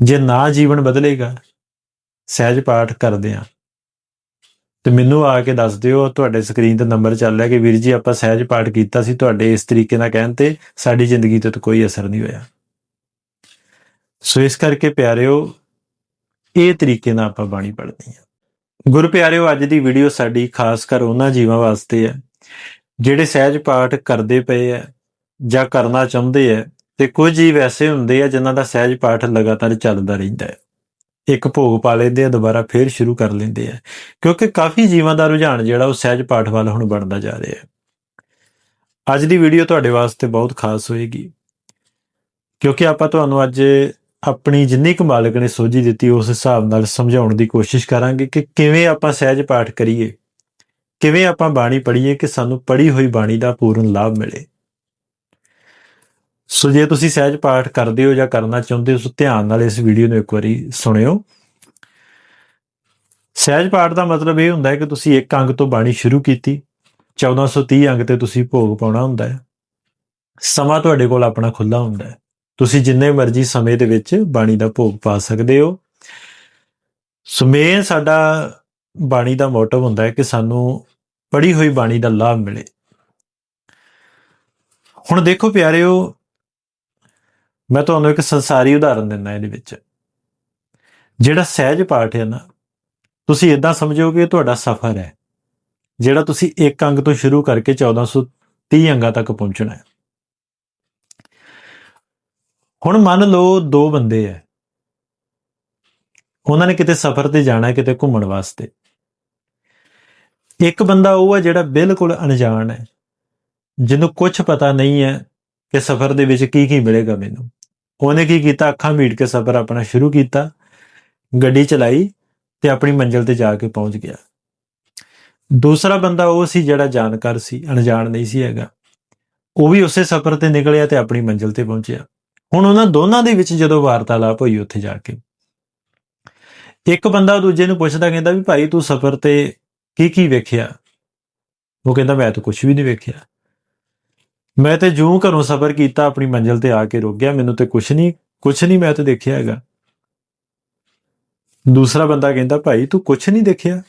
ਜੇ ਨਾ ਜੀਵਨ ਬਦਲੇਗਾ, ਸਹਿਜ ਪਾਠ ਕਰਦੇ ਆ ਤੇ ਮੈਨੂੰ ਆ ਕੇ ਦੱਸ ਦਿਓ, ਤੁਹਾਡੇ ਸਕਰੀਨ ਤੇ ਨੰਬਰ ਚੱਲ ਰਿਹਾ ਕਿ ਵੀਰ ਜੀ ਆਪਾਂ ਸਹਿਜ ਪਾਠ ਕੀਤਾ ਸੀ, ਤੁਹਾਡੇ ਇਸ ਤਰੀਕੇ ਨਾਲ ਕਹਿਣ ਤੇ ਸਾਡੀ ਜ਼ਿੰਦਗੀ ਤੇ ਕੋਈ ਅਸਰ ਨਹੀਂ ਹੋਇਆ। ਸੋ ਇਸ ਕਰਕੇ ਪਿਆਰਿਓ, ਇਹ ਤਰੀਕੇ ਨਾਲ ਆਪਾਂ ਬਾਣੀ ਪੜ੍ਹਨੀ ਹੈ। ਗੁਰੂ ਪਿਆਰਿਓ, ਅੱਜ ਦੀ ਵੀਡੀਓ ਸਾਡੀ ਖਾਸ ਕਰ ਉਹਨਾਂ ਜੀਵਾਂ ਵਾਸਤੇ ਹੈ, ਜਿਹੜੇ ਸਹਿਜ ਪਾਠ ਕਰਦੇ ਪਏ ਆ ਜਾਂ ਕਰਨਾ ਚਾਹੁੰਦੇ ਆ ਤੇ ਕੁਝ ਜੀਵ ਐਸੇ ਹੁੰਦੇ ਆ ਜਿਨ੍ਹਾਂ ਦਾ ਸਹਿਜ ਪਾਠ ਲਗਾਤਾਰ ਚੱਲਦਾ ਰਹਿੰਦਾ ਹੈ। ਇੱਕ ਭੋਗ ਪਾ ਲੈਂਦੇ ਆ, ਦੁਬਾਰਾ ਫੇਰ ਸ਼ੁਰੂ ਕਰ ਲੈਂਦੇ ਆ। ਕਿਉਂਕਿ ਕਾਫੀ ਜੀਵਾਂ ਦਾ ਰੁਝਾਨ ਜਿਹੜਾ ਉਹ ਸਹਿਜ ਪਾਠ ਵੱਲ ਹੁਣ ਬਣਦਾ ਜਾ ਰਿਹਾ ਹੈ। ਅੱਜ ਦੀ ਵੀਡੀਓ ਤੁਹਾਡੇ ਵਾਸਤੇ ਬਹੁਤ ਖਾਸ ਹੋਏਗੀ। ਕਿਉਂਕਿ ਆਪਾਂ ਤੁਹਾਨੂੰ ਅੱਜ ਆਪਣੀ ਜਿੰਨੀ ਕੁ ਮਾਲਕ ਨੇ ਸੋਝੀ ਦਿੱਤੀ, ਉਸ ਹਿਸਾਬ ਨਾਲ ਸਮਝਾਉਣ ਦੀ ਕੋਸ਼ਿਸ਼ ਕਰਾਂਗੇ ਕਿ ਕਿਵੇਂ ਆਪਾਂ ਸਹਿਜ ਪਾਠ ਕਰੀਏ, ਕਿਵੇਂ ਆਪਾਂ ਬਾਣੀ ਪੜ੍ਹੀਏ ਕਿ ਸਾਨੂੰ ਪੜ੍ਹੀ ਹੋਈ ਬਾਣੀ ਦਾ ਪੂਰਨ ਲਾਭ ਮਿਲੇ। ਸੋ ਜੇ ਤੁਸੀਂ ਸਹਿਜ ਪਾਠ ਕਰਦੇ ਹੋ ਜਾਂ ਕਰਨਾ ਚਾਹੁੰਦੇ ਹੋ, ਸੋ ਧਿਆਨ ਨਾਲ ਇਸ ਵੀਡੀਓ ਨੂੰ ਇੱਕ ਵਾਰੀ ਸੁਣਿਓ। ਸਹਿਜ ਪਾਠ ਦਾ ਮਤਲਬ ਇਹ ਹੁੰਦਾ ਹੈ ਕਿ ਤੁਸੀਂ ਇੱਕ ਅੰਗ ਤੋਂ ਬਾਣੀ ਸ਼ੁਰੂ ਕੀਤੀ 1430 ਅੰਗ ਤੇ ਤੁਸੀਂ ਭੋਗ ਪਾਉਣਾ ਹੁੰਦਾ ਹੈ। ਸਮਾਂ ਤੁਹਾਡੇ ਕੋਲ ਆਪਣਾ ਖੁੱਲਾ ਹੁੰਦਾ ਹੈ। ਤੁਸੀਂ ਜਿੰਨੇ ਮਰਜ਼ੀ ਸਮੇਂ ਦੇ ਵਿੱਚ ਬਾਣੀ ਦਾ ਭੋਗ ਪਾ ਸਕਦੇ ਹੋ। ਸੁਮੇਨ ਸਾਡਾ ਬਾਣੀ ਦਾ ਮੋਟਿਵ ਹੁੰਦਾ ਹੈ ਕਿ ਸਾਨੂੰ ਪੜ੍ਹੀ ਹੋਈ ਬਾਣੀ ਦਾ ਲਾਭ ਮਿਲੇ। ਹੁਣ ਦੇਖੋ ਪਿਆਰਿਓ ਮੈਂ ਤੁਹਾਨੂੰ ਇੱਕ ਸੰਸਾਰੀ ਉਦਾਹਰਨ ਦਿੰਦਾ ਇਹਦੇ ਵਿੱਚ। ਜਿਹੜਾ ਸਹਿਜ ਪਾਠ ਹੈ ਨਾ, ਤੁਸੀਂ ਇਦਾਂ ਸਮਝੋ ਕਿ ਇਹ ਤੁਹਾਡਾ ਸਫ਼ਰ ਹੈ, ਜਿਹੜਾ ਤੁਸੀਂ ਇੱਕ ਅੰਗ ਤੋਂ ਸ਼ੁਰੂ ਕਰਕੇ 1430 ਅੰਗਾਂ ਤੱਕ ਪਹੁੰਚਣਾ ਹੈ। ਹੁਣ ਮੰਨ ਲਓ ਦੋ ਬੰਦੇ ਐ ਉਹਨਾਂ ਨੇ ਕਿਤੇ ਸਫ਼ਰ ਤੇ ਜਾਣਾ ਕਿਤੇ ਘੁੰਮਣ ਵਾਸਤੇ। ਇੱਕ ਬੰਦਾ ਉਹ ਹੈ ਜਿਹੜਾ ਬਿਲਕੁਲ ਅਣਜਾਣ ਹੈ, ਜਿਹਨੂੰ ਕੁਝ ਪਤਾ ਨਹੀਂ ਹੈ ਕਿ ਸਫ਼ਰ ਦੇ ਵਿੱਚ ਕੀ ਕੀ ਮਿਲੇਗਾ ਮੈਨੂੰ। ਉਹਨੇ ਕੀ ਕੀਤਾ? ਅੱਖਾਂ ਮੀਟ ਕੇ ਸਫ਼ਰ ਆਪਣਾ ਸ਼ੁਰੂ ਕੀਤਾ। ਗੱਡੀ ਚਲਾਈ ਤੇ ਆਪਣੀ ਮੰਜ਼ਿਲ ਤੇ ਜਾ ਕੇ ਪਹੁੰਚ ਗਿਆ। ਦੂਸਰਾ ਬੰਦਾ ਉਹ ਸੀ ਜਿਹੜਾ ਜਾਣਕਾਰ ਸੀ, ਅਣਜਾਣ ਨਹੀਂ ਸੀ ਹੈਗਾ। ਉਹ ਵੀ ਉਸੇ ਸਫ਼ਰ ਤੇ ਨਿਕਲਿਆ ਤੇ ਆਪਣੀ ਮੰਜ਼ਿਲ ਤੇ ਪਹੁੰਚਿਆ। ਹੁਣ ਉਹਨਾਂ ਦੋਨਾਂ ਦੇ ਵਿੱਚ ਜਦੋਂ ਵਾਰਤਾਲਾਪ ਹੋਈ ਉੱਥੇ ਜਾ ਕੇ। ਇੱਕ ਬੰਦਾ ਦੂਜੇ ਨੂੰ ਪੁੱਛਦਾ, ਕਹਿੰਦਾ ਵੀ ਭਾਈ ਤੂੰ ਸਫ਼ਰ ਤੇ ਕੀ ਕੀ ਵੇਖਿਆ? ਉਹ ਕਹਿੰਦਾ, ਮੈਂ ਤਾਂ ਕੁਝ ਵੀ ਨਹੀਂ ਵੇਖਿਆ। ਮੈਂ ਤੇ ਜੂੰ ਘਰੋਂ ਸਫ਼ਰ ਕੀਤਾ, ਆਪਣੀ ਮੰਜ਼ਿਲ ਤੇ ਆ ਕੇ ਰੁਕ ਗਿਆ, ਮੈਨੂੰ ਤੇ ਕੁਛ ਨਹੀਂ ਕੁਛ ਨਹੀਂ ਮੈਂ ਤੇ ਦੇਖਿਆ ਹੈਗਾ। ਦੂਸਰਾ ਬੰਦਾ ਕਹਿੰਦਾ, ਭਾਈ, ਤੂੰ ਕੁਛ ਨਹੀਂ ਦੇਖਿਆ?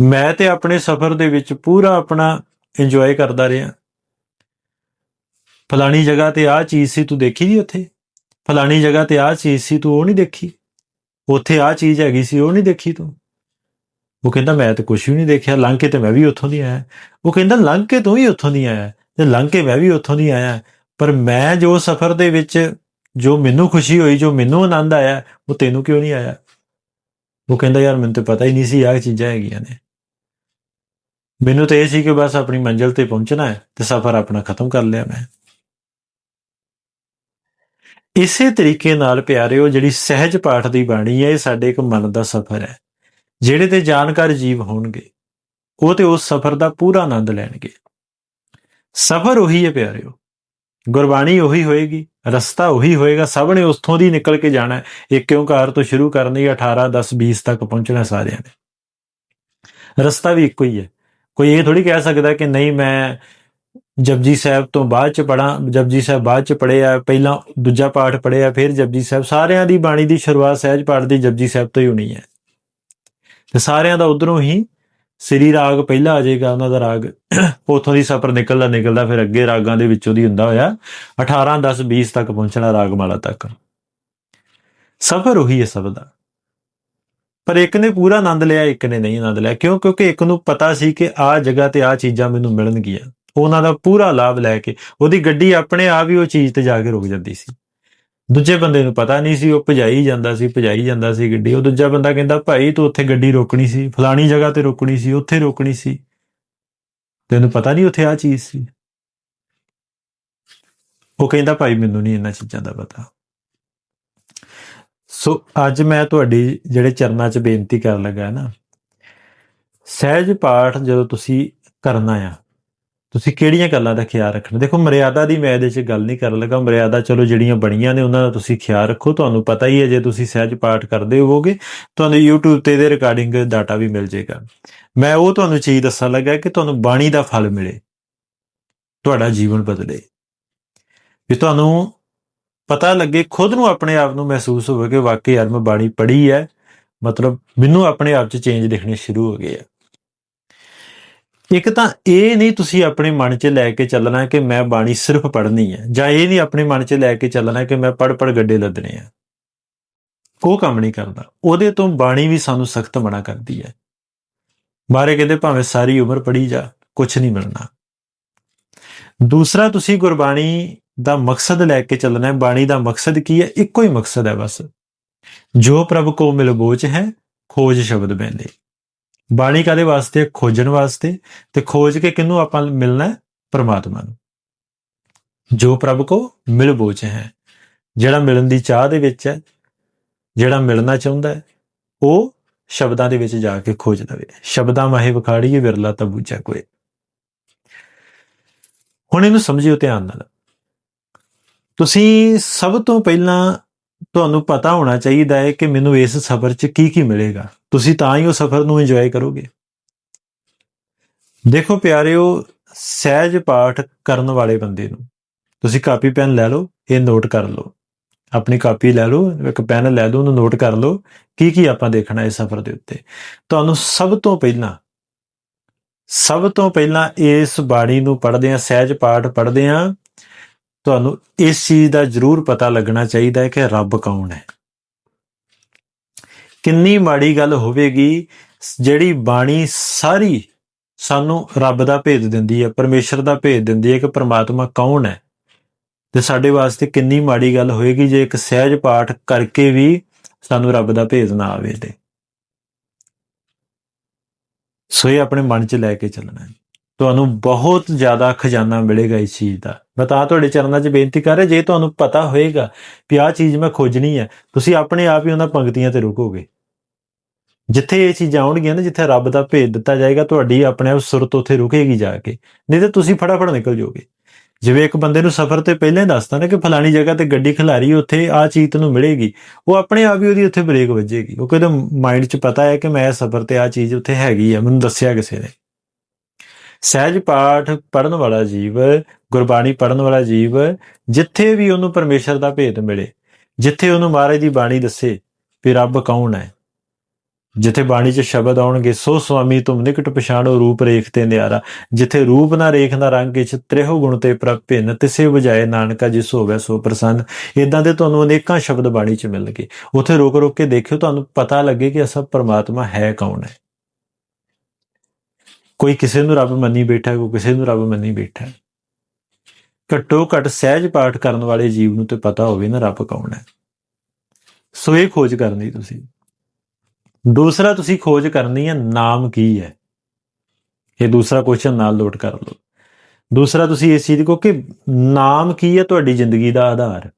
ਮੈਂ ਤੇ ਆਪਣੇ ਸਫ਼ਰ ਦੇ ਵਿੱਚ ਪੂਰਾ ਆਪਣਾ ਇੰਜੋਏ ਕਰਦਾ ਰਿਹਾ। ਫਲਾਣੀ ਜਗ੍ਹਾ ਤੇ ਆਹ ਚੀਜ਼ ਸੀ, ਤੂੰ ਦੇਖੀ ਨਹੀਂ ਉੱਥੇ? ਫਲਾਣੀ ਜਗ੍ਹਾ ਤੇ ਆਹ ਚੀਜ਼ ਸੀ, ਤੂੰ ਉਹ ਨਹੀਂ ਦੇਖੀ? ਉੱਥੇ ਆਹ ਚੀਜ਼ ਹੈਗੀ ਸੀ, ਉਹ ਨਹੀਂ ਦੇਖੀ ਤੂੰ? ਉਹ ਕਹਿੰਦਾ, ਮੈਂ ਤਾਂ ਕੁਝ ਵੀ ਨਹੀਂ ਦੇਖਿਆ, ਲੰਘ ਕੇ ਤੇ ਮੈਂ ਵੀ ਉੱਥੋਂ ਦੀ ਆਇਆ। ਉਹ ਕਹਿੰਦਾ, ਲੰਘ ਕੇ ਤੂੰ ਵੀ ਉੱਥੋਂ ਦੀ ਆਇਆ। ਤੇ ਲੰਘ ਕੇ ਮੈਂ ਵੀ ਉੱਥੋਂ ਦੀ ਆਇਆ। ਪਰ ਮੈਂ ਜੋ ਸਫ਼ਰ ਦੇ ਵਿੱਚ ਜੋ ਮੈਨੂੰ ਖੁਸ਼ੀ ਹੋਈ, ਜੋ ਮੈਨੂੰ ਆਨੰਦ ਆਇਆ, ਉਹ ਤੈਨੂੰ ਕਿਉਂ ਨਹੀਂ ਆਇਆ? ਉਹ ਕਹਿੰਦਾ, ਯਾਰ, ਮੈਨੂੰ ਤਾਂ ਪਤਾ ਹੀ ਨਹੀਂ ਸੀ ਆਹ ਚੀਜ਼ਾਂ ਹੈਗੀਆਂ ਨੇ। ਮੈਨੂੰ ਤਾਂ ਇਹ ਸੀ ਕਿ ਬਸ ਆਪਣੀ ਮੰਜ਼ਿਲ ਤੇ ਪਹੁੰਚਣਾ ਹੈ ਤੇ ਸਫ਼ਰ ਆਪਣਾ ਖਤਮ ਕਰ ਲਿਆ ਮੈਂ। ਇਸੇ ਤਰੀਕੇ ਨਾਲ ਪਿਆਰਿਓ, ਜਿਹੜੀ ਸਹਿਜ ਪਾਠ ਦੀ ਬਾਣੀ ਹੈ, ਇਹ ਸਾਡੇ ਇੱਕ ਮਨ ਦਾ ਸਫ਼ਰ ਹੈ। ਜਿਹੜੇ ਤੇ ਜਾਣਕਾਰ ਜੀਵ ਹੋਣਗੇ, ਉਹ ਤੇ ਉਸ ਸਫ਼ਰ ਦਾ ਪੂਰਾ ਆਨੰਦ ਲੈਣਗੇ। ਸਫ਼ਰ ਉਹੀ ਹੈ ਪਿਆਰਿਓ। ਗੁਰਬਾਣੀ ਉਹੀ ਹੋਏਗੀ, ਰਸਤਾ ਉਹੀ ਹੋਏਗਾ, ਸਭ ਨੇ ਉਸਥੋਂ ਦੀ ਨਿਕਲ ਕੇ ਜਾਣਾ ਹੈ। ਇੱਕ ਓੰਕਾਰ ਤੋਂ ਸ਼ੁਰੂ ਕਰਨੀ 18 10 20 ਤੱਕ ਪਹੁੰਚਣਾ ਸਾਰਿਆਂ ਨੇ। ਰਸਤਾ ਵੀ ਇੱਕੋ ਹੀ ਹੈ। ਕੋਈ ਇਹ ਥੋੜੀ ਕਹਿ ਸਕਦਾ ਕਿ ਨਹੀਂ, ਮੈਂ ਜਪਜੀ ਸਾਹਿਬ ਤੋਂ ਬਾਅਦ ਚ ਪੜਾਂ ਜਪਜੀ ਸਾਹਿਬ ਬਾਅਦ ਚ ਪੜਿਆ ਪਹਿਲਾਂ ਦੂਜਾ ਪਾਠ ਪੜਿਆ ਫਿਰ ਜਪਜੀ ਸਾਹਿਬ। ਸਾਰਿਆਂ ਦੀ ਬਾਣੀ ਦੀ ਸ਼ੁਰੂਆਤ ਸਹਿਜ ਪਾਠ ਦੀ ਜਪਜੀ ਸਾਹਿਬ ਤੋਂ ਹੀ ਹੋਣੀ ਹੈ। ਤੇ ਸਾਰਿਆਂ ਦਾ ਉਧਰੋਂ ਹੀ ਸ੍ਰੀ ਰਾਗ ਪਹਿਲਾ ਆ ਜਾਏਗਾ, ਉਹਨਾਂ ਦਾ ਰਾਗ ਉਥੋਂ ਦੀ ਸਫ਼ਰ ਨਿਕਲਦਾ ਨਿਕਲਦਾ ਫਿਰ ਅੱਗੇ ਰਾਗਾਂ ਦੇ ਵਿੱਚੋਂ ਦੀ ਹੁੰਦਾ ਹੋਇਆ 18 10 20 ਤੱਕ ਪਹੁੰਚਣਾ ਰਾਗਮਾਲਾ ਤੱਕ। ਸਫ਼ਰ ਉਹੀ ਹੈ ਸਭ ਦਾ। ਪਰ ਇੱਕ ਨੇ ਪੂਰਾ ਆਨੰਦ ਲਿਆ, ਇੱਕ ਨੇ ਨਹੀਂ ਆਨੰਦ ਲਿਆ। ਕਿਉਂ? ਕਿਉਂਕਿ ਇੱਕ ਨੂੰ ਪਤਾ ਸੀ ਕਿ ਆਹ ਜਗ੍ਹਾ ਤੇ ਆਹ ਚੀਜ਼ਾਂ ਮੈਨੂੰ ਮਿਲਣਗੀਆਂ। ਉਹਨਾਂ ਦਾ ਪੂਰਾ ਲਾਭ ਲੈ ਕੇ, ਉਹਦੀ ਗੱਡੀ ਆਪਣੇ ਆਪ ਹੀ ਉਹ ਚੀਜ਼ ਤੇ ਜਾ ਕੇ ਰੁਕ ਜਾਂਦੀ ਸੀ। ਦੂਜੇ ਬੰਦੇ ਨੂੰ ਪਤਾ ਨਹੀਂ ਸੀ, ਉਹ ਭਜਾਈ ਜਾਂਦਾ ਸੀ, ਭਜਾਈ ਜਾਂਦਾ ਸੀ ਗੱਡੀ। ਉਹ ਦੂਜਾ ਬੰਦਾ ਕਹਿੰਦਾ, ਭਾਈ, ਤੂੰ ਉੱਥੇ ਗੱਡੀ ਰੋਕਣੀ ਸੀ, ਫਲਾਣੀ ਜਗ੍ਹਾ ਤੇ ਰੋਕਣੀ ਸੀ, ਉੱਥੇ ਰੋਕਣੀ ਸੀ। ਤੈਨੂੰ ਪਤਾ ਨਹੀਂ ਉੱਥੇ ਆ ਚੀਜ਼ ਸੀ? ਉਹ ਕਹਿੰਦਾ, ਭਾਈ, ਮੈਨੂੰ ਨਹੀਂ ਇਹਨਾਂ ਚੀਜ਼ਾਂ ਦਾ ਪਤਾ। ਸੋ, ਅੱਜ ਮੈਂ ਤੁਹਾਡੀ ਜਿਹੜੇ ਚਰਨਾਂ 'ਚ ਬੇਨਤੀ ਕਰਨ ਲੱਗਾ ਨਾ, ਸਹਿਜ ਪਾਠ ਜਦੋਂ ਤੁਸੀਂ ਕਰਨਾ ਆ ਤੁਸੀਂ ਕਿਹੜੀਆਂ ਗੱਲਾਂ ਦਾ ਖਿਆਲ ਰੱਖਣਾ? ਦੇਖੋ, ਮਰਿਆਦਾ ਦੀ ਮੈਂ ਇਹਦੇ 'ਚ ਗੱਲ ਨਹੀਂ ਕਰਨ ਲੱਗਾ। ਮਰਿਆਦਾ ਚਲੋ ਜਿਹੜੀਆਂ ਬਣੀਆਂ ਨੇ, ਉਹਨਾਂ ਦਾ ਤੁਸੀਂ ਖਿਆਲ ਰੱਖੋ। ਤੁਹਾਨੂੰ ਪਤਾ ਹੀ ਹੈ, ਜੇ ਤੁਸੀਂ ਸਹਿਜ ਪਾਠ ਕਰਦੇ ਹੋਵੋਗੇ, ਤੁਹਾਨੂੰ YouTube ਤੇ ਇਹਦੇ ਰਿਕਾਰਡਿੰਗ ਡਾਟਾ ਵੀ ਮਿਲ ਜਾਏਗਾ। ਮੈਂ ਉਹ ਤੁਹਾਨੂੰ ਚੀਜ਼ ਦੱਸਣ ਲੱਗਾ ਕਿ ਤੁਹਾਨੂੰ ਬਾਣੀ ਦਾ ਫਲ ਮਿਲੇ। ਤੁਹਾਡਾ ਜੀਵਨ ਬਦਲੇ। ਵੀ ਤੁਹਾਨੂੰ ਪਤਾ ਲੱਗੇ, ਖੁਦ ਨੂੰ ਆਪਣੇ ਆਪ ਨੂੰ ਮਹਿਸੂਸ ਹੋਵੇ ਕਿ ਵਾਕਈ ਯਾਰ ਮੈਂ ਬਾਣੀ ਪੜ੍ਹੀ ਹੈ। ਮਤਲਬ ਮੈਨੂੰ ਆਪਣੇ ਆਪ 'ਚ ਚੇਂਜ ਦਿਖਣੇ ਸ਼ੁਰੂ ਹੋ ਗਏ ਆ। ਇੱਕ ਤਾਂ ਇਹ ਨਹੀਂ ਤੁਸੀਂ ਆਪਣੇ ਮਨ 'ਚ ਲੈ ਕੇ ਚੱਲਣਾ ਕਿ ਮੈਂ ਬਾਣੀ ਸਿਰਫ ਪੜ੍ਹਨੀ ਹੈ, ਜਾਂ ਇਹ ਨਹੀਂ ਆਪਣੇ ਮਨ 'ਚ ਲੈ ਕੇ ਚੱਲਣਾ ਕਿ ਮੈਂ ਪੜ ਪੜ ਗੱਡੇ ਲੱਦਣੇ ਆ। ਉਹ ਕੰਮ ਨਹੀਂ ਕਰਦਾ। ਉਹਦੇ ਤੋਂ ਬਾਣੀ ਵੀ ਸਾਨੂੰ ਸਖਤ ਮਨਾ ਕਰਦੀ ਹੈ। ਬਾਰੇ ਕਹਿੰਦੇ ਭਾਵੇਂ ਸਾਰੀ ਉਮਰ ਪੜੀ ਜਾ ਕੁਝ ਨਹੀਂ ਮਿਲਣਾ। ਦੂਸਰਾ, ਤੁਸੀਂ ਗੁਰਬਾਣੀ ਦਾ ਮਕਸਦ ਲੈ ਕੇ ਚੱਲਣਾ ਹੈ। ਬਾਣੀ ਦਾ ਮਕਸਦ ਕੀ ਹੈ? ਇੱਕੋ ਹੀ ਮਕਸਦ ਹੈ ਬਸ। ਜੋ ਪ੍ਰਭ ਕੋ ਮਿਲਬੋਚ ਹੈ, ਖੋਜ ਸ਼ਬਦ ਬੈਂਦੇ ਬਾਣੀ ਕਾਦੇ ਵਾਸਤੇ? ਖੋਜਣ ਵਾਸਤੇ। ਤੇ ਖੋਜ ਕੇ ਕਿਨੂੰ ਆਪਾਂ ਮਿਲਣਾ ਹੈ? ਪਰਮਾਤਮਾ ਨੂੰ। ਜੋ ਪ੍ਰਭ ਕੋ ਮਿਲ ਮਿਲਬੋਚ ਹੈ। ਜਿਹੜਾ ਮਿਲਣ ਦੀ ਚਾਹ ਦੇ ਵਿੱਚ ਹੈ, ਜਿਹੜਾ ਮਿਲਣਾ ਚਾਹੁੰਦਾ ਹੈ, ਉਹ ਸ਼ਬਦਾਂ ਦੇ ਵਿੱਚ ਜਾ ਕੇ ਖੋਜ ਲਵੇ। ਸ਼ਬਦਾਂ ਮਾਹੇ ਵਿਖਾੜੀਏ, ਵਿਰਲਾ ਤਾਂ ਬੂਝਾ ਕੋਈ। ਹੁਣ ਇਹਨੂੰ ਸਮਝਿਓ ਧਿਆਨ ਨਾਲ। ਤੁਸੀਂ ਸਭ ਤੋਂ ਪਹਿਲਾਂ ਤੁਹਾਨੂੰ ਪਤਾ ਹੋਣਾ ਚਾਹੀਦਾ ਹੈ ਕਿ ਮੈਨੂੰ ਇਸ ਸਫ਼ਰ 'ਚ ਕੀ ਕੀ ਮਿਲੇਗਾ। ਤੁਸੀਂ ਤਾਂ ਹੀ ਉਹ ਸਫ਼ਰ ਨੂੰ ਇੰਜੋਏ ਕਰੋਗੇ। ਦੇਖੋ ਪਿਆਰਿਓ, ਸਹਿਜ ਪਾਠ ਕਰਨ ਵਾਲੇ ਬੰਦੇ ਨੂੰ। ਤੁਸੀਂ ਕਾਪੀ, ਪੈਨ ਲੈ ਲਓ, ਇਹ ਨੋਟ ਕਰ ਲਓ। ਆਪਣੀ ਕਾਪੀ ਲੈ ਲਓ, ਇੱਕ ਪੈਨ ਲੈ ਲਓ, ਉਹਨੂੰ ਨੋਟ ਕਰ ਲਓ, ਕੀ ਕੀ ਆਪਾਂ ਦੇਖਣਾ ਇਸ ਸਫ਼ਰ ਦੇ ਉੱਤੇ। ਤੁਹਾਨੂੰ ਸਭ ਤੋਂ ਪਹਿਲਾਂ, ਸਭ ਤੋਂ ਪਹਿਲਾਂ ਇਸ ਬਾਣੀ ਨੂੰ ਪੜ੍ਹਦੇ ਆ ਸਹਿਜ ਪਾਠ ਪੜ੍ਹਦੇ ਆ ਤੁਹਾਨੂੰ ਇਸ ਚੀਜ਼ ਦਾ ਜ਼ਰੂਰ ਪਤਾ ਲੱਗਣਾ ਚਾਹੀਦਾ ਹੈ ਕਿ ਰੱਬ ਕੌਣ ਹੈ। ਕਿੰਨੀ ਮਾੜੀ ਗੱਲ ਹੋਵੇਗੀ, ਜਿਹੜੀ ਬਾਣੀ ਸਾਰੀ ਸਾਨੂੰ ਰੱਬ ਦਾ ਭੇਦ ਦਿੰਦੀ ਹੈ, ਪਰਮੇਸ਼ਰ ਦਾ ਭੇਦ ਦਿੰਦੀ ਹੈ ਕਿ ਪ੍ਰਮਾਤਮਾ ਕੌਣ ਹੈ। ਤੇ ਸਾਡੇ ਵਾਸਤੇ ਕਿੰਨੀ ਮਾੜੀ ਗੱਲ ਹੋਏਗੀ ਜੇ ਇੱਕ ਸਹਿਜ ਪਾਠ ਕਰਕੇ ਵੀ ਸਾਨੂੰ ਰੱਬ ਦਾ ਭੇਦ ਨਾ ਆਵੇ ਤੇ। ਸੋ ਇਹ ਆਪਣੇ ਮਨ 'ਚ ਲੈ ਕੇ ਚੱਲਣਾ ਹੈ। ਤੁਹਾਨੂੰ ਬਹੁਤ ਜ਼ਿਆਦਾ ਖਜ਼ਾਨਾ ਮਿਲੇਗਾ ਇਸ ਚੀਜ਼ ਦਾ। ਮੈਂ ਤਾਂ ਤੁਹਾਡੇ ਚਰਨਾਂ 'ਚ ਬੇਨਤੀ ਕਰ ਰਿਹਾ, ਜੇ ਤੁਹਾਨੂੰ ਪਤਾ ਹੋਏਗਾ ਕਿ ਆਹ ਚੀਜ਼ ਮੈਂ ਖੋਜਣੀ ਹੈ, ਤੁਸੀਂ ਆਪਣੇ ਆਪ ਹੀ ਉਹਨਾਂ ਪੰਕਤੀਆਂ ਤੇ ਰੁਕੋਗੇ। ਜਿੱਥੇ ਇਹ ਚੀਜ਼ਾਂ ਆਉਣਗੀਆਂ ਨਾ, ਜਿੱਥੇ ਰੱਬ ਦਾ ਭੇਦ ਦਿੱਤਾ ਜਾਏਗਾ, ਤੁਹਾਡੀ ਆਪਣੇ ਆਪ ਸੁਰਤ ਉੱਥੇ ਰੁਕੇਗੀ ਜਾ ਕੇ। ਨਹੀਂ ਤੇ ਤੁਸੀਂ ਫਟਾਫਟ ਨਿਕਲ ਜਾਓਗੇ। ਜਿਵੇਂ ਇੱਕ ਬੰਦੇ ਨੂੰ ਸਫ਼ਰ ਤੇ ਪਹਿਲਾਂ ਹੀ ਦੱਸਦਾ ਨਾ ਕਿ ਫਲਾਣੀ ਜਗ੍ਹਾ ਤੇ ਗੱਡੀ ਖਿਲਾਰੀ, ਉੱਥੇ ਆ ਚੀਜ਼ ਤੈਨੂੰ ਮਿਲੇਗੀ, ਉਹ ਆਪਣੇ ਆਪ ਹੀ ਉਹਦੀ ਉੱਥੇ ਬ੍ਰੇਕ ਵੱਜੇਗੀ। ਉਹ ਕਹਿੰਦਾ ਮਾਈਂਡ 'ਚ ਪਤਾ ਹੈ ਕਿ ਮੈਂ ਸਫ਼ਰ ਤੇ ਆ ਚੀਜ਼ ਉੱਥੇ ਹੈਗੀ ਆ, ਮੈਨੂੰ ਦੱਸਿਆ ਕਿਸੇ ਨੇ। ਸਹਿਜ ਪਾਠ ਪੜਨ ਵਾਲਾ ਜੀਵ, ਗੁਰਬਾਣੀ ਪੜਨ ਵਾਲਾ ਜੀਵ, ਜਿੱਥੇ ਵੀ ਉਹਨੂੰ ਪਰਮੇਸ਼ਰ ਦਾ ਭੇਦ ਮਿਲੇ, ਜਿੱਥੇ ਉਹਨੂੰ ਮਹਾਰਾਜ ਦੀ ਬਾਣੀ ਦੱਸੇ ਵੀ ਰੱਬ ਕੌਣ ਹੈ। ਜਿੱਥੇ ਬਾਣੀ 'ਚ ਸ਼ਬਦ ਆਉਣਗੇ, ਸੋ ਸੁਆਮੀ ਤੁਮ ਨਿਕਟ ਪਛਾਣੋ ਰੂਪ ਰੇਖ ਤੇ ਨਿਆਰਾ। ਜਿੱਥੇ ਰੂਪ ਨਾ ਰੇਖ ਨਾ ਰੰਗ ਵਿੱਚ ਤ੍ਰਿਹੋ ਗੁਣ ਤੇ ਪ੍ਰਭਿੰਨ ਤਿਸੇ ਬਜਾਏ ਨਾਨਕਾ ਜਿਸ ਹੋਵੇ ਸੋ ਪ੍ਰਸੰਨ। ਇਦਾਂ ਦੇ ਤੁਹਾਨੂੰ ਅਨੇਕਾਂ ਸ਼ਬਦ ਬਾਣੀ 'ਚ ਮਿਲਣਗੇ। ਉੱਥੇ ਰੋਕ ਰੋਕ ਕੇ ਦੇਖਿਓ, ਤੁਹਾਨੂੰ ਪਤਾ ਲੱਗੇ ਕਿ ਅਸਲ ਪਰਮਾਤਮਾ ਹੈ ਕੌਣ ਹੈ। ਕੋਈ ਕਿਸੇ ਨੂੰ ਰੱਬ ਮੰਨੀ ਬੈਠਾ, ਕੋਈ ਕਿਸੇ ਨੂੰ ਰੱਬ ਮੰਨੀ ਬੈਠਾ। ਘੱਟੋ ਘੱਟ ਸਹਿਜ ਪਾਠ ਕਰਨ ਵਾਲੇ ਜੀਵ ਨੂੰ ਤੇ ਪਤਾ ਹੋਵੇ ਨਾ ਰੱਬ ਕੌਣ ਹੈ। ਸੋ ਇਹ ਖੋਜ ਕਰਨੀ ਤੁਸੀਂ। ਦੂਸਰਾ ਤੁਸੀਂ ਖੋਜ ਕਰਨੀ ਹੈ, ਨਾਮ ਕੀ ਹੈ? ਇਹ ਦੂਸਰਾ ਕੁਐਸਚਨ ਨਾਲ ਨੋਟ ਕਰ ਲਓ। ਦੂਸਰਾ ਤੁਸੀਂ ਇਸ ਚੀਜ਼ ਕੋ ਕਿ ਨਾਮ ਕੀ ਹੈ ਤੁਹਾਡੀ ਜ਼ਿੰਦਗੀ ਦਾ ਆਧਾਰ।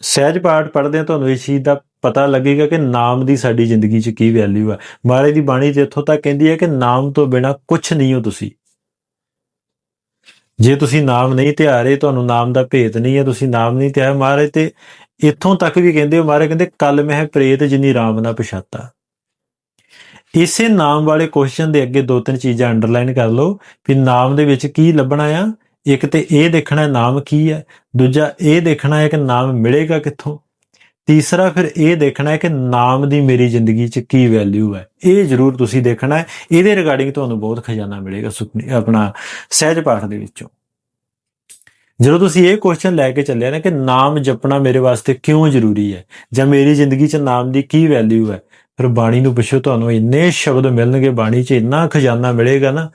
ਸਹਿਜ ਪਾਠ ਪੜ੍ਹਦੇ ਆ, ਤੁਹਾਨੂੰ ਇਸ ਚੀਜ਼ ਦਾ ਪਤਾ ਲੱਗੇਗਾ ਕਿ ਨਾਮ ਦੀ ਸਾਡੀ ਜ਼ਿੰਦਗੀ 'ਚ ਕੀ ਵੈਲਿਊ ਆ। ਮਹਾਰਾਜ ਦੀ ਬਾਣੀ ਤੇ ਇੱਥੋਂ ਤੱਕ ਕਹਿੰਦੀ ਹੈ ਕਿ ਨਾਮ ਤੋਂ ਬਿਨਾ ਕੁਝ ਨਹੀਂ ਹੋ ਤੁਸੀਂ। ਜੇ ਤੁਸੀਂ ਨਾਮ ਨਹੀਂ ਧਿਆਰੇ ਤੁਹਾਨੂੰ ਨਾਮ ਦਾ ਭੇਤ ਨਹੀਂ ਹੈ, ਤੁਸੀਂ ਨਾਮ ਨਹੀਂ ਧਿਆਇਆ ਮਹਾਰਾਜ ਤੇ ਇੱਥੋਂ ਤੱਕ ਵੀ ਕਹਿੰਦੇ ਹੋ, ਮਹਾਰਾਜ ਕਹਿੰਦੇ, ਕੱਲ ਮਹਿ ਪ੍ਰੇਤ ਜਿਨੀ ਰਾਮ ਨਾ ਪਛਾਤਾ। ਇਸੇ ਨਾਮ ਵਾਲੇ ਕੁਐਸਚਨ ਦੇ ਅੱਗੇ ਦੋ ਤਿੰਨ ਚੀਜ਼ਾਂ ਅੰਡਰਲਾਈਨ ਕਰ ਲਓ ਵੀ ਨਾਮ ਦੇ ਵਿੱਚ ਕੀ ਲੱਭਣਾ ਆ। ਇੱਕ ਤੇ ਇਹ ਦੇਖਣਾ ਨਾਮ ਕੀ ਹੈ ਦੂਜਾ ਇਹ ਦੇਖਣਾ ਹੈ ਕਿ ਨਾਮ ਮਿਲੇਗਾ ਕਿੱਥੋਂ। ਤੀਸਰਾ ਫਿਰ ਇਹ ਦੇਖਣਾ ਹੈ ਕਿ ਨਾਮ ਦੀ ਮੇਰੀ ਜ਼ਿੰਦਗੀ 'ਚ ਕੀ ਵੈਲਿਊ ਹੈ। ਇਹ ਜ਼ਰੂਰ ਤੁਸੀਂ ਦੇਖਣਾ ਹੈ। ਇਹਦੇ ਰਿਗਾਰਡਿੰਗ ਤੁਹਾਨੂੰ ਬਹੁਤ ਖਜ਼ਾਨਾ ਮਿਲੇਗਾ ਸੁਪਨੇ ਆਪਣਾ ਸਹਿਜ ਪਾਠ ਦੇ ਵਿੱਚੋਂ। ਜਦੋਂ ਤੁਸੀਂ ਇਹ ਕੁਐਸਚਨ ਲੈ ਕੇ ਚੱਲਿਆ ਨਾ ਕਿ ਨਾਮ ਜਪਣਾ ਮੇਰੇ ਵਾਸਤੇ ਕਿਉਂ ਜ਼ਰੂਰੀ ਹੈ ਜਾਂ ਮੇਰੀ ਜ਼ਿੰਦਗੀ 'ਚ ਨਾਮ ਦੀ ਕੀ ਵੈਲਿਊ ਹੈ, ਫਿਰ ਬਾਣੀ ਨੂੰ ਪੁੱਛੋ, ਤੁਹਾਨੂੰ ਇੰਨੇ ਸ਼ਬਦ ਮਿਲਣਗੇ, ਬਾਣੀ 'ਚ ਇੰਨਾ ਖਜ਼ਾਨਾ ਮਿਲੇਗਾ ਨਾ,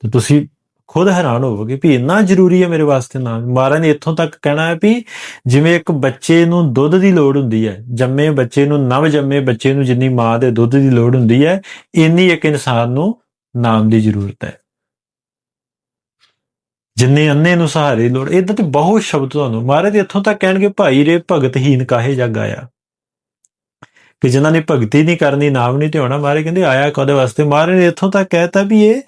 ਤੇ ਤੁਸੀਂ ਖੁਦ ਹੈਰਾਨ ਹੋਵੋਗੇ ਵੀ ਇੰਨਾ ਜ਼ਰੂਰੀ ਹੈ ਮੇਰੇ ਵਾਸਤੇ ਨਾਮ। ਮਹਾਰਾਜ ਨੇ ਇੱਥੋਂ ਤੱਕ ਕਹਿਣਾ ਹੈ ਵੀ ਜਿਵੇਂ ਇੱਕ ਬੱਚੇ ਨੂੰ ਦੁੱਧ ਦੀ ਲੋੜ ਹੁੰਦੀ ਹੈ, ਜੰਮੇ ਬੱਚੇ ਨੂੰ, ਨਵ ਜੰਮੇ ਬੱਚੇ ਨੂੰ ਜਿੰਨੀ ਮਾਂ ਦੇ ਦੁੱਧ ਦੀ ਲੋੜ ਹੁੰਦੀ ਹੈ, ਇੰਨੀ ਇੱਕ ਇਨਸਾਨ ਨੂੰ ਨਾਮ ਦੀ ਜ਼ਰੂਰਤ ਹੈ। ਜਿੰਨੇ ਅੰਨੇ ਨੂੰ ਸਹਾਰੇ ਲੋੜ ਇਦਾਂ ਤੇ ਬਹੁਤ ਸ਼ਬਦ ਤੁਹਾਨੂੰ, ਮਹਾਰਾਜ ਇੱਥੋਂ ਤੱਕ ਕਹਿਣਗੇ ਭਾਈ ਰੇ ਭਗਤਹੀਨ ਕਾਹੇ ਜਗ ਆਇਆ। ਕਿ ਜਿਨ੍ਹਾਂ ਨੇ ਭਗਤੀ ਨਹੀਂ ਕਰਨੀ, ਨਾਮ ਨਹੀਂ ਧਿਆਉਣਾ, ਮਹਾਰਾਜ ਕਹਿੰਦੇ ਆਇਆ ਕਦੇ ਵਾਸਤੇ? ਮਹਾਰਾਜ ਨੇ ਇੱਥੋਂ ਤੱਕ ਕਹਿਤਾ ਵੀ ਇਹ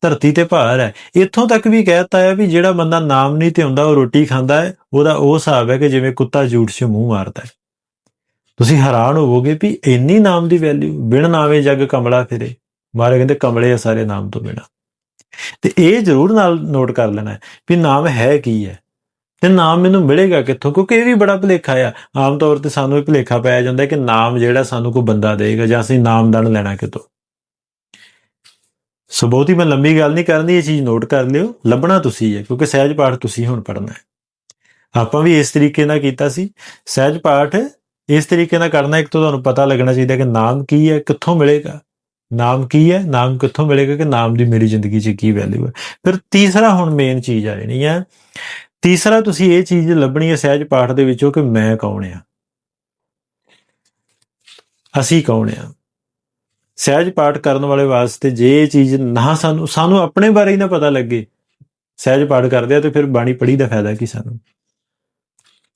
ਧਰਤੀ ਤੇ ਭਾਰ ਹੈ। ਇੱਥੋਂ ਤੱਕ ਵੀ ਕਹਿਤਾ ਹੈ ਵੀ ਜਿਹੜਾ ਬੰਦਾ ਨਾਮ ਨਹੀਂ ਧਿਆਉਂਦਾ ਉਹ ਰੋਟੀ ਖਾਂਦਾ ਹੈ, ਉਹਦਾ ਉਹ ਹਿਸਾਬ ਹੈ ਕਿ ਜਿਵੇਂ ਕੁੱਤਾ ਜੂਠ 'ਚ ਮੂੰਹ ਮਾਰਦਾ ਹੈ। ਤੁਸੀਂ ਹੈਰਾਨ ਹੋਵੋਗੇ ਵੀ ਇੰਨੀ ਨਾਮ ਦੀ ਵੈਲਿਊ ਬਿਨ ਨਾਵੇਂ ਜੱਗ ਕਮਲਾ ਫਿਰੇ। ਮਹਾਰਾਜ ਕਹਿੰਦੇ ਕਮਲੇ ਆ ਸਾਰੇ ਨਾਮ ਤੋਂ ਬਿਨਾ। ਤੇ ਇਹ ਜ਼ਰੂਰ ਨਾਲ ਨੋਟ ਕਰ ਲੈਣਾ ਵੀ ਨਾਮ ਹੈ ਕੀ ਹੈ। ਤੇ ਨਾਮ ਮੈਨੂੰ ਮਿਲੇਗਾ ਕਿੱਥੋਂ? ਕਿਉਂਕਿ ਇਹ ਵੀ ਬੜਾ ਭੁਲੇਖਾ ਆ। ਆਮ ਤੌਰ ਤੇ ਸਾਨੂੰ ਇਹ ਭੁਲੇਖਾ ਪਾਇਆ ਜਾਂਦਾ ਕਿ ਨਾਮ ਜਿਹੜਾ ਸਾਨੂੰ ਕੋਈ ਬੰਦਾ ਦੇਗਾ ਜਾਂ ਅਸੀਂ ਨਾਮਦਾਨ ਲੈਣਾ ਕਿਤੋਂ। ਸੋ ਬਹੁਤੀ ਮੈਂ ਲੰਮੀ ਗੱਲ ਨਹੀਂ ਕਰਨੀ ਇਹ ਚੀਜ਼ ਨੋਟ ਕਰ ਲਿਓ। ਲੱਭਣਾ ਤੁਸੀਂ ਹੈ ਕਿਉਂਕਿ ਸਹਿਜ ਪਾਠ ਤੁਸੀਂ ਹੁਣ ਪੜ੍ਹਨਾ ਹੈ। ਆਪਾਂ ਵੀ ਇਸ ਤਰੀਕੇ ਨਾਲ ਕੀਤਾ ਸੀ। ਸਹਿਜ ਪਾਠ ਇਸ ਤਰੀਕੇ ਨਾਲ ਕਰਨਾ, ਇੱਕ ਤਾਂ ਤੁਹਾਨੂੰ ਪਤਾ ਲੱਗਣਾ ਚਾਹੀਦਾ ਕਿ ਨਾਮ ਕੀ ਹੈ, ਕਿੱਥੋਂ ਮਿਲੇਗਾ। ਨਾਮ ਕੀ ਹੈ, ਨਾਮ ਕਿੱਥੋਂ ਮਿਲੇਗਾ ਕਿ ਨਾਮ ਦੀ ਮੇਰੀ ਜ਼ਿੰਦਗੀ 'ਚ ਕੀ ਵੈਲਿਊ ਹੈ। ਫਿਰ ਤੀਸਰਾ ਹੁਣ ਮੇਨ ਚੀਜ਼ ਆ ਜਾਣੀ ਹੈ। ਤੀਸਰਾ ਤੁਸੀਂ ਇਹ ਚੀਜ਼ ਲੱਭਣੀ ਹੈ ਸਹਿਜ ਪਾਠ ਦੇ ਵਿੱਚੋਂ ਕਿ ਮੈਂ ਕੌਣ ਆ ਅਸੀਂ ਕੌਣ ਆ ਸਹਿਜ ਪਾਠ ਕਰਨ ਵਾਲੇ ਵਾਸਤੇ ਜੇ ਇਹ ਚੀਜ਼ ਨਾ ਸਾਨੂੰ ਸਾਨੂੰ ਆਪਣੇ ਬਾਰੇ ਹੀ ਨਾ ਪਤਾ ਲੱਗੇ, ਸਹਿਜ ਪਾਠ ਕਰਦੇ ਆ ਤੇ ਫਿਰ ਬਾਣੀ ਪੜ੍ਹੀ ਦਾ ਫਾਇਦਾ ਕੀ ਸਾਨੂੰ?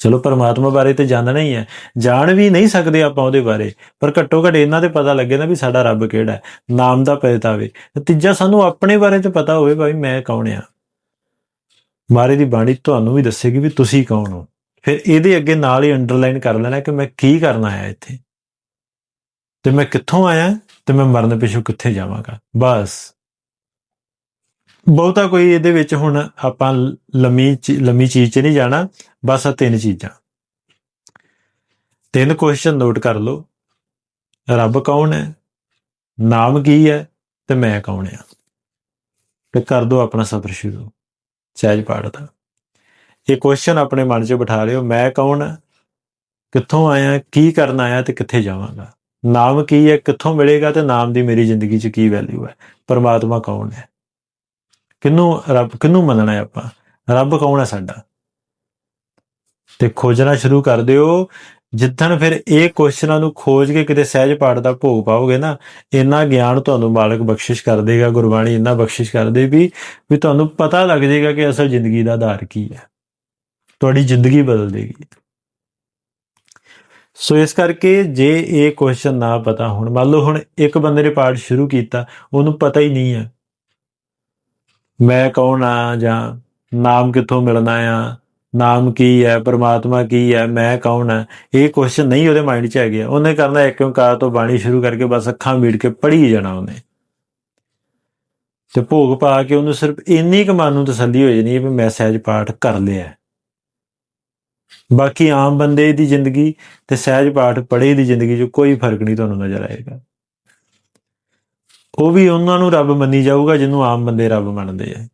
ਚਲੋ ਪਰਮਾਤਮਾ ਬਾਰੇ ਤੇ ਜਾਣਨਾ ਹੀ ਹੈ। ਜਾਣ ਵੀ ਨਹੀਂ ਸਕਦੇ ਆਪਾਂ ਉਹਦੇ ਬਾਰੇ, ਪਰ ਘੱਟੋ ਘੱਟ ਇਹਨਾਂ ਤੇ ਪਤਾ ਲੱਗੇ ਨਾ ਵੀ ਸਾਡਾ ਰੱਬ ਕਿਹੜਾ ਹੈ, ਨਾਮ ਦਾ ਪਤਾ ਹੋਵੇ ਤੀਜਾ, ਸਾਨੂੰ ਆਪਣੇ ਬਾਰੇ ਤੇ ਪਤਾ ਹੋਵੇ ਭਾਈ ਮੈਂ ਕੌਣ ਆ? ਮਾਰੇ ਦੀ ਬਾਣੀ ਤੁਹਾਨੂੰ ਵੀ ਦੱਸੇਗੀ ਵੀ ਤੁਸੀਂ ਕੌਣ ਹੋ। ਫਿਰ ਇਹਦੇ ਅੱਗੇ ਨਾਲ ਹੀ ਅੰਡਰਲਾਈਨ ਕਰ ਲੈਣਾ ਕਿ ਮੈਂ ਕੀ ਕਰਨਾ ਆਇਆ ਇੱਥੇ। ਤੇ ਮੈਂ ਕਿੱਥੋਂ ਆਇਆ? ਤੇ ਮੈਂ ਮਰਨ ਪਿੱਛੋਂ ਕਿੱਥੇ ਜਾਵਾਂਗਾ? ਬਸ। ਬਹੁਤਾ ਕੋਈ ਇਹਦੇ ਵਿੱਚ ਹੁਣ ਆਪਾਂ ਲੰਮੀ ਚੀ- ਲੰਮੀ ਚੀਜ਼ 'ਚ ਨਹੀਂ ਜਾਣਾ, ਬਸ ਆ ਤਿੰਨ ਚੀਜ਼ਾਂ। ਤਿੰਨ ਕੁਐਸਚਨ ਨੋਟ ਕਰ ਲਓ। ਰੱਬ ਕੌਣ ਹੈ? ਨਾਮ ਕੀ ਹੈ? ਤੇ ਮੈਂ ਕੌਣ ਹਾਂ? ਤੇ ਕਰ ਦੋ ਆਪਣਾ ਸਫ਼ਰ ਸ਼ੁਰੂ। ਸਹਿਜ ਪਾਠ ਦਾ। ਇਹ ਕੁਐਸਚਨ ਆਪਣੇ ਮਨ 'ਚ ਬਿਠਾ ਲਿਓ। ਮੈਂ ਕੌਣ ਹਾਂ? ਕਿੱਥੋਂ ਆਇਆ? ਕੀ ਕਰਨ ਆਇਆ? ਤੇ ਕਿੱਥੇ ਜਾਵਾਂਗਾ? ਨਾਮ ਕੀ ਹੈ, ਕਿੱਥੋਂ ਮਿਲੇਗਾ ਤੇ ਨਾਮ ਦੀ ਮੇਰੀ ਜ਼ਿੰਦਗੀ 'ਚ ਕੀ ਵੈਲਿਊ ਹੈ? ਪਰਮਾਤਮਾ ਕੌਣ ਹੈ? ਕਿਨੂੰ ਰੱਬ ਕਿਨੂੰ ਮੰਨਣਾ ਹੈ ਆਪਾਂ? ਰੱਬ ਕੌਣ ਹੈ ਸਾਡਾ? ਤੇ ਖੋਜਣਾ ਸ਼ੁਰੂ ਕਰ ਦਿਓ। ਜਿੱਦਣ ਫਿਰ ਇਹ ਕੁਐਸਚਨਾਂ ਨੂੰ ਖੋਜ ਕੇ ਕਿਤੇ ਸਹਿਜ ਪਾਠ ਦਾ ਭੋਗ ਪਾਓਗੇ ਨਾ, ਇੰਨਾ ਗਿਆਨ ਤੁਹਾਨੂੰ ਮਾਲਕ ਬਖਸ਼ਿਸ਼ ਕਰ ਦੇਗਾ, ਗੁਰਬਾਣੀ ਇੰਨਾ ਬਖਸ਼ਿਸ਼ ਕਰ ਦੇ ਵੀ ਵੀ ਤੁਹਾਨੂੰ ਪਤਾ ਲੱਗ ਜਾਏਗਾ ਕਿ ਅਸਲ ਜ਼ਿੰਦਗੀ ਦਾ ਆਧਾਰ ਕੀ ਹੈ। ਤੁਹਾਡੀ ਜ਼ਿੰਦਗੀ ਬਦਲ ਦੇਗੀ। ਸੋ ਇਸ ਕਰਕੇ ਜੇ ਇਹ ਕੁਐਸਚਨ ਨਾ ਪਤਾ ਹੁਣ, ਮੰਨ ਲਓ ਹੁਣ ਇੱਕ ਬੰਦੇ ਨੇ ਪਾਠ ਸ਼ੁਰੂ ਕੀਤਾ, ਉਹਨੂੰ ਪਤਾ ਹੀ ਨਹੀਂ ਹੈ ਮੈਂ ਕੌਣ ਆ ਜਾਂ ਨਾਮ ਕਿੱਥੋਂ ਮਿਲਣਾ ਆ, ਨਾਮ ਕੀ ਹੈ ਪਰਮਾਤਮਾ ਕੀ ਹੈ ਮੈਂ ਕੌਣ ਹਾਂ ਇਹ ਕੁਐਸਚਨ ਨਹੀਂ ਉਹਦੇ ਮਾਈਂਡ 'ਚ ਹੈਗੇ ਉਹਨੇ ਕਰਨਾ ਇੱਕ ਓੰਕਾਰ ਤੋਂ ਬਾਣੀ ਸ਼ੁਰੂ ਕਰਕੇ ਬਸ ਅੱਖਾਂ ਮੀਟ ਕੇ ਪੜ੍ਹੀ ਜਾਣਾ ਉਹਨੇ। ਤੇ ਭੋਗ ਪਾ ਕੇ ਉਹਨੂੰ ਸਿਰਫ ਇੰਨੀ ਕੁ ਮਨ ਨੂੰ ਤਸੱਲੀ ਹੋ ਜਾਣੀ ਹੈ ਵੀ ਮੈਂ ਸਹਿਜ ਪਾਠ ਕਰ ਲਿਆ। ਬਾਕੀ ਆਮ ਬੰਦੇ ਦੀ ਜ਼ਿੰਦਗੀ ਤੇ ਸਹਿਜ ਪਾਠ ਪੜ੍ਹੇ ਦੀ ਜ਼ਿੰਦਗੀ 'ਚ ਕੋਈ ਫ਼ਰਕ ਨਹੀਂ ਤੁਹਾਨੂੰ ਨਜ਼ਰ ਆਏਗਾ। ਉਹ ਵੀ ਉਹਨਾਂ ਨੂੰ ਰੱਬ ਮੰਨੀ ਜਾਊਗਾ ਜਿਹਨੂੰ ਆਮ ਬੰਦੇ ਰੱਬ ਮੰਨਦੇ ਆ।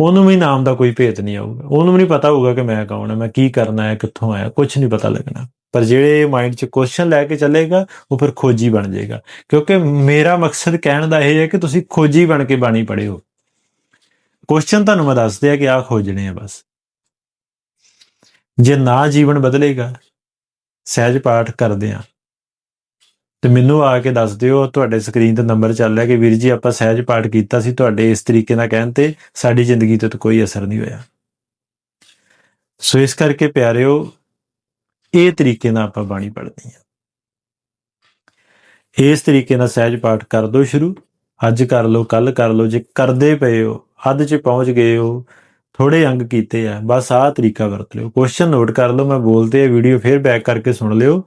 ਉਹਨੂੰ ਵੀ ਨਾਮ ਦਾ ਕੋਈ ਭੇਤ ਨਹੀਂ ਆਊਗਾ। ਉਹਨੂੰ ਵੀ ਨਹੀਂ ਪਤਾ ਹੋਊਗਾ ਕਿ ਮੈਂ ਕੌਣ ਹਾਂ ਮੈਂ ਕੀ ਕਰਨਾ ਹੈ, ਕਿੱਥੋਂ ਆਇਆ ਕੁਝ ਨਹੀਂ ਪਤਾ ਲੱਗਣਾ। ਪਰ ਜਿਹੜੇ ਮਾਈਂਡ 'ਚ ਕੁਐਸਚਨ ਲੈ ਕੇ ਚੱਲੇਗਾ, ਉਹ ਫਿਰ ਖੋਜੀ ਬਣ ਜਾਏਗਾ। ਕਿਉਂਕਿ ਮੇਰਾ ਮਕਸਦ ਕਹਿਣ ਦਾ ਇਹ ਹੈ ਕਿ ਤੁਸੀਂ ਖੋਜੀ ਬਣ ਕੇ ਬਾਣੀ ਪੜ੍ਹਿਓ ਕੁਐਸਚਨ ਤੁਹਾਨੂੰ ਮੈਂ ਦੱਸਦੇ ਆ ਕਿ ਆਹ ਖੋਜਣੇ ਆ ਬਸ। ਜੇ ਨਾ ਜੀਵਨ ਬਦਲੇਗਾ, ਸਹਿਜ ਪਾਠ ਕਰਦੇ ਆ ਤੇ ਮੈਨੂੰ ਆ ਕੇ ਦੱਸ ਦਿਓ, ਤੁਹਾਡੇ ਸਕਰੀਨ ਤੇ ਨੰਬਰ ਚੱਲ ਰਿਹਾ ਕਿ ਵੀਰ ਜੀ ਆਪਾਂ ਸਹਿਜ ਪਾਠ ਕੀਤਾ ਸੀ, ਤੁਹਾਡੇ ਇਸ ਤਰੀਕੇ ਨਾਲ ਕਹਿਣ ਤੇ ਸਾਡੀ ਜ਼ਿੰਦਗੀ ਤੇ ਕੋਈ ਅਸਰ ਨਹੀਂ ਹੋਇਆ। ਸੋ ਇਸ ਕਰਕੇ ਪਿਆਰਿਓ, ਇਹ ਤਰੀਕੇ ਨਾਲ ਆਪਾਂ ਬਾਣੀ ਪੜ੍ਹਨੀ ਹੈ। ਇਸ ਤਰੀਕੇ ਨਾਲ ਸਹਿਜ ਪਾਠ ਕਰ ਦਿਓ ਸ਼ੁਰੂ। ਅੱਜ ਕਰ ਲਓ ਕੱਲ ਕਰ ਲਓ, ਜੇ ਕਰਦੇ ਪਏ ਹੋ, ਹੱਦ 'ਚ ਪਹੁੰਚ ਗਏ ਹੋ ਥੋੜੇ ਅੰਗ ਕੀਤੇ ਆ। ਬਸ ਆਹ ਤਰੀਕਾ ਵਰਤ ਲਿਓ। ਕੁਐਸਚਨ ਨੋਟ ਕਰ ਲਓ, ਮੈਂ ਬੋਲਦੇ ਇਹ ਵੀਡੀਓ ਫੇਰ ਬੈਕ ਕਰਕੇ ਸੁਣ ਲਿਓ।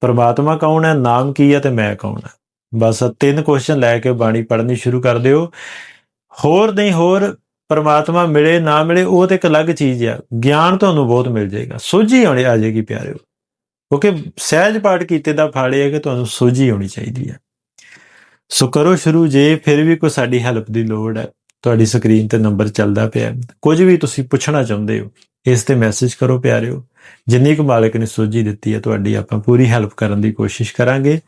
ਪਰਮਾਤਮਾ ਕੌਣ ਹੈ? ਨਾਮ ਕੀ ਹੈ ਤੇ ਮੈਂ ਕੌਣ ਹਾਂ? ਬਸ ਤਿੰਨ ਕੁਐਸਚਨ ਲੈ ਕੇ ਬਾਣੀ ਪੜ੍ਹਨੀ ਸ਼ੁਰੂ ਕਰ ਦਿਓ। ਹੋਰ ਨਹੀਂ ਹੋਰ, ਪਰਮਾਤਮਾ ਮਿਲੇ, ਨਾ ਮਿਲੇ, ਉਹ ਤੇ ਇੱਕ ਅਲੱਗ ਚੀਜ਼ ਆ। ਗਿਆਨ ਤੁਹਾਨੂੰ ਬਹੁਤ ਮਿਲ ਜਾਏਗਾ। ਸੋਝੀ ਆਉਣੀ ਆ ਜਾਏਗੀ ਪਿਆਰਿਓ। ਕਿਉਂਕਿ ਸਹਿਜ ਪਾਠ ਕੀਤੇ ਦਾ ਫਲ ਇਹ ਹੈ ਕਿ ਤੁਹਾਨੂੰ ਸੋਝੀ ਆਉਣੀ ਚਾਹੀਦੀ ਹੈ ਸੋ ਕਰੋ ਸ਼ੁਰੂ ਜੇ, ਫਿਰ ਵੀ ਕੋਈ ਸਾਡੀ ਹੈਲਪ ਦੀ ਲੋੜ ਹੈ। ਤੁਹਾਡੀ ਸਕਰੀਨ ਤੇ ਨੰਬਰ ਚੱਲਦਾ ਪਿਆ ਕੁਝ ਵੀ ਤੁਸੀਂ ਪੁੱਛਣਾ ਚਾਹੁੰਦੇ ਹੋ, ਇਸ ਤੇ ਮੈਸੇਜ ਕਰੋ ਪਿਆਰਿਓ। ਜਿੰਨੀ ਕੁ ਮਾਲਕ ਨੇ ਸੋਝੀ ਦਿੱਤੀ ਹੈ, ਤੁਹਾਡੀ ਆਪਾਂ ਪੂਰੀ ਹੈਲਪ ਕਰਨ ਦੀ ਕੋਸ਼ਿਸ਼ ਕਰਾਂਗੇ।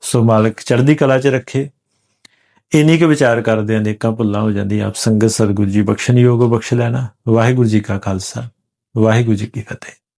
ਸੋ ਮਾਲਕ ਚੜ੍ਹਦੀ ਕਲਾ 'ਚ ਰੱਖੇ। ਇੰਨੀ ਕੁ ਵਿਚਾਰ ਕਰਦੇ ਅਨੇਕਾਂ ਭੁੱਲਾਂ ਹੋ ਜਾਂਦੀਆਂ। ਆਪ ਸੰਗਤ ਸਤਿਗੁਰੂ ਜੀ ਬਖਸ਼ਣਯੋਗ ਬਖਸ਼ ਲੈਣਾ। ਵਾਹਿਗੁਰੂ ਜੀ ਕਾ ਖਾਲਸਾ। ਵਾਹਿਗੁਰੂ ਜੀ ਕੀ ਫਤਿਹ।